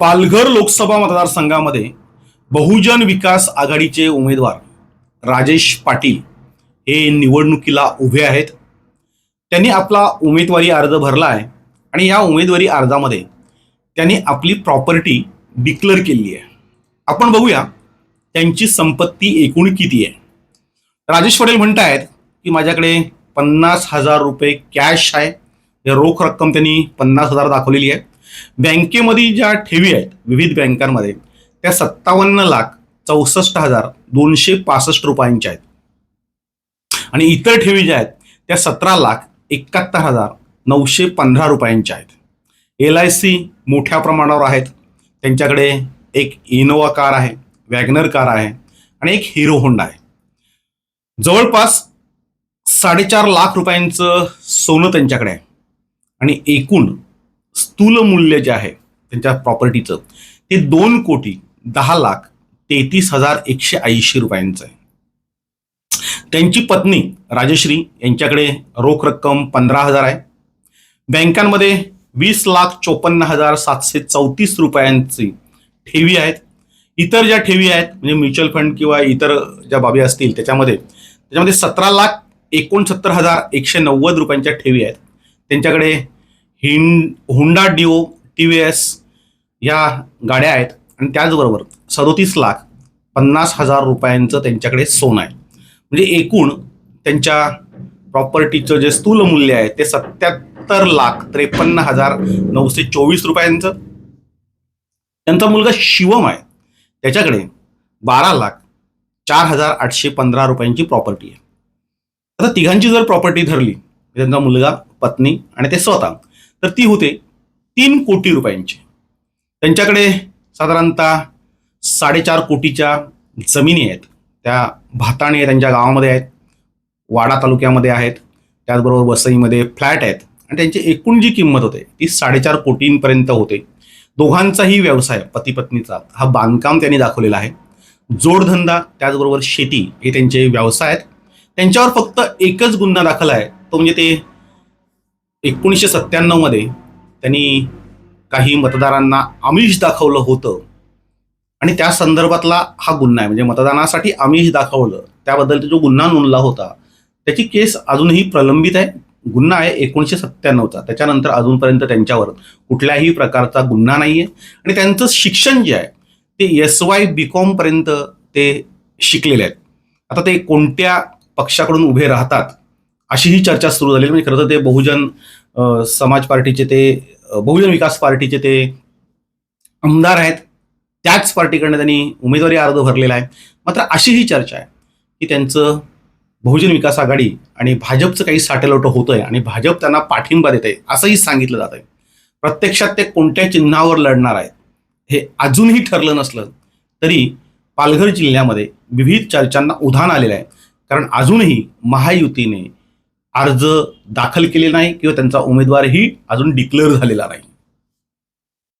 पालघर लोकसभा मतदारसंघामध्ये बहुजन विकास आघाडीचे उमेदवार राजेश पाटील हे निवडणुकीला उभे आहेत. त्यांनी आपला उमेदवारी अर्ज भरला आहे आणि या उमेदवारी अर्जामध्ये त्यांनी आपली प्रॉपर्टी डिक्लेअर केली आहे. आपण बघूया त्यांची संपत्ती एकूण किती आहे. राजेश पाटील आहेत की माझ्याकडे पन्नास हजार रुपये कॅश आहे. हे रोख रक्कम त्यांनी पन्नास हजार दाखवलेली आहे. बँकेमध्ये ज्या ठेवी आहेत विविध बँकांमध्ये त्या सत्तावन्न लाख चौसष्ट हजार दोनशे पासष्ट रुपयांच्या आहेत. आणि इतर ठेवी ज्या आहेत त्या सतरा लाख एकाहत्तर हजार नऊशे पंधरा रुपयांच्या आहेत. एल आय सी मोठ्या प्रमाणावर आहेत. त्यांच्याकडे एक इनोवा कार आहे वॅगनर कार आहे आणि एक हिरो होंडा आहे. जवळपास साडेचार लाख रुपयांचं सोनं त्यांच्याकडे आहे. आणि एकूण स्थूल मूल्य जे आहे त्यांच्या प्रॉपर्टीचं ते दोन कोटी दहा लाख तेहतीस हजार एकशे ऐंशी रुपयांचं आहे. त्यांची पत्नी राजश्री यांच्याकडे रोख रक्कम पंधरा हजार आहे. बँकांमध्ये वीस लाख चोपन्न हजार सातशे चौतीस रुपयांची ठेवी आहेत. इतर ज्या ठेवी आहेत म्हणजे म्युच्युअल फंड किंवा इतर ज्या बाबी असतील त्याच्यामध्ये त्याच्यामध्ये सतरा लाख एकोणसत्तर हजार एकशे नव्वद रुपयांच्या ठेवी आहेत. त्यांच्याकडे हिंड Honda Dio T V S या गाड्या आहेत. आणि त्याचबरोबर सदोतीस लाख पन्नास हजार रुपयांचं त्यांच्याकडे सोनं आहे. म्हणजे एकूण त्यांच्या प्रॉपर्टीचं जे स्थूल मूल्य आहे ते सत्याहत्तर लाख त्रेपन्न हजार नऊशे चोवीस रुपयांचं. त्यांचा मुलगा शिवम आहे. त्याच्याकडे बारा लाख चार हजार आठशे पंधरा रुपयांची प्रॉपर्टी आहे. आता तिघांची जर प्रॉपर्टी धरली त्यांचा मुलगा पत्नी आणि ते स्वतः तर ती होते तीन कोटी रुपयांची. त्यांच्याकडे साधारणतः साडेचार कोटीच्या जमिनी आहेत. त्या भाताणे त्यांच्या गावामध्ये आहेत वाडा तालुक्यामध्ये आहेत त्याचबरोबर वसईमध्ये फ्लॅट आहेत. आणि त्यांची एकूण जी किंमत होते ती साडेचार कोटींपर्यंत होते. दोघांचाही व्यवसाय पती पत्नीचा हा बांधकाम त्यांनी दाखवलेला आहे. जोडधंदा त्याचबरोबर शेती हे त्यांचे व्यवसाय आहेत. त्यांच्यावर फक्त एकच गुन्हा दाखल आहे तो म्हणजे ते एकोणीसशे सत्त्याण्णवमध्ये त्यांनी काही मतदारांना आमिष दाखवलं होतं. आणि त्या संदर्भातला हा गुन्हा आहे. म्हणजे मतदानासाठी आमिष दाखवलं. त्याबद्दल जो गुन्हा नोंदला होता त्याची केस अजूनही प्रलंबित आहे. गुन्हा आहे एकोणीसशे सत्त्याण्णवचा त्याच्यानंतर अजूनपर्यंत त्यांच्यावर कुठल्याही प्रकारचा गुन्हा नाही आहे आणि त्यांचं शिक्षण जे आहे ते एस वाय बी कॉमपर्यंत ते शिकलेले आहेत. आता ते कोणत्या पक्षाकडून उभे राहतात अशी ही चर्चा सुरू झालेली. म्हणजे खरं तर ते बहुजन समाज पार्टीचे ते बहुजन विकास पार्टीचे ते आमदार आहेत. त्याच पार्टीकडनं त्यांनी उमेदवारी अर्ज भरलेला आहे. मात्र अशी ही चर्चा आहे की त्यांचं बहुजन विकास आघाडी आणि भाजपचं काही साठेलोटं होतं आहे आणि भाजप त्यांना पाठिंबा देत आहे असंही सांगितलं जात आहे प्रत्यक्षात ते कोणत्या चिन्हावर लढणार आहेत हे अजूनही ठरलं नसलं तरी पालघर जिल्ह्यामध्ये विविध चर्चांना उधाण आलेलं आहे. कारण अजूनही महायुतीने अर्ज दाखल केले नाही किंवा त्यांचा उमेदवारही अजून डिक्लेअर झालेला नाही.